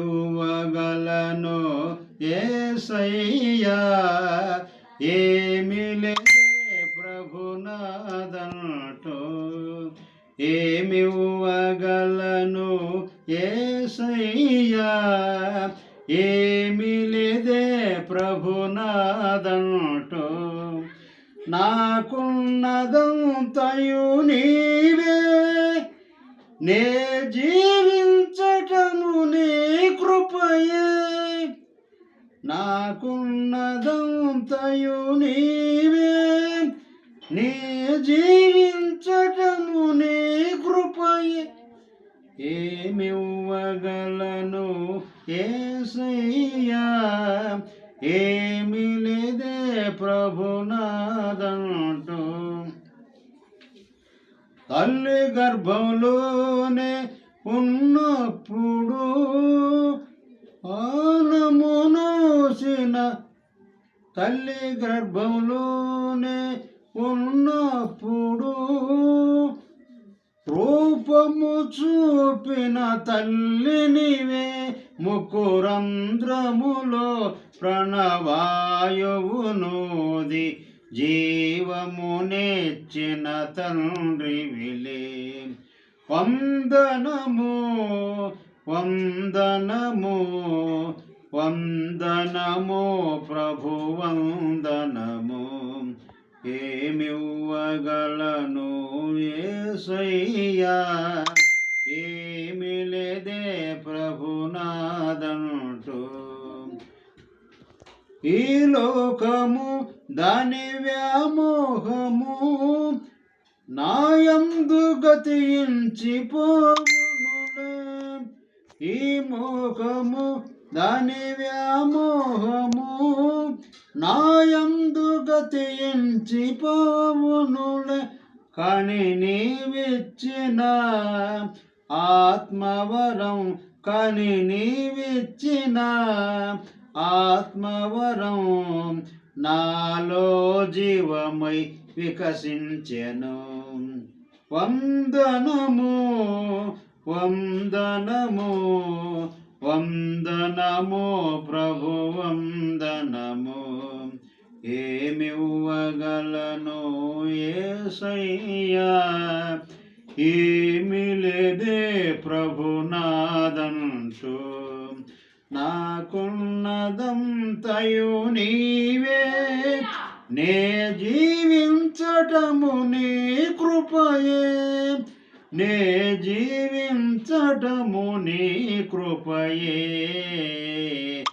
ఏమివ్వగలను? ఏసయ్యా ఏమి లేదే ప్రభునాదంటో ఏమివ్వగలను? ఏసయ్యా ఏమి లేదే ప్రభునాదంటూ నాకున్నదంతయు నీవే నే జీవి నీ కృపయే నాకున్నదంతయు నీవే. నీ జీవించటము నీ కృపయే. ఏమివ్వగలను? ఏసయ్యా ఏమి లేదే ప్రభునాదంటూ. తల్లి గర్భంలోనే ఉన్నప్పుడు తల్లి గర్భంలోనే ఉన్నప్పుడు రూపము చూపిన తల్లినివే ముకురంధ్రములో ప్రణవాయువునోది. జీవము నేర్చిన తండ్రి విలే. వందనము వందనము. వందనము ప్రభు వందనము. ఏమివ్వగలను ఏసయ్యా? ఏమిలేదే ప్రభునాదంటూ ఈ లోకము దాని వ్యామోహము నాయందు గతించిపోవునులే. ఈ మోహము దాని వ్యామోహము నాయందు గతించిపోవునులే కానీ నీవిచ్చిన ఆత్మవరం కానీ నీవిచ్చిన ఆత్మవరం నాలో జీవమై వికసించెను. వందనము వందనము వందనము ప్రభు వందనము. ఏమివ్వగలను ఏసయ్యా? ఏమి లేదే ప్రభునాదంటూ నాకున్నదంతయు నీవే. నే జీవించటము నీ కృపయే. నే జీవించటము నీ కృపయే.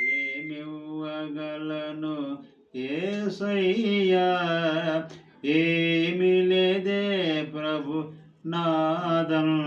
ఏమివ్వగలను ఏసయ్యా? ఏమి లేదే ప్రభు నాదను.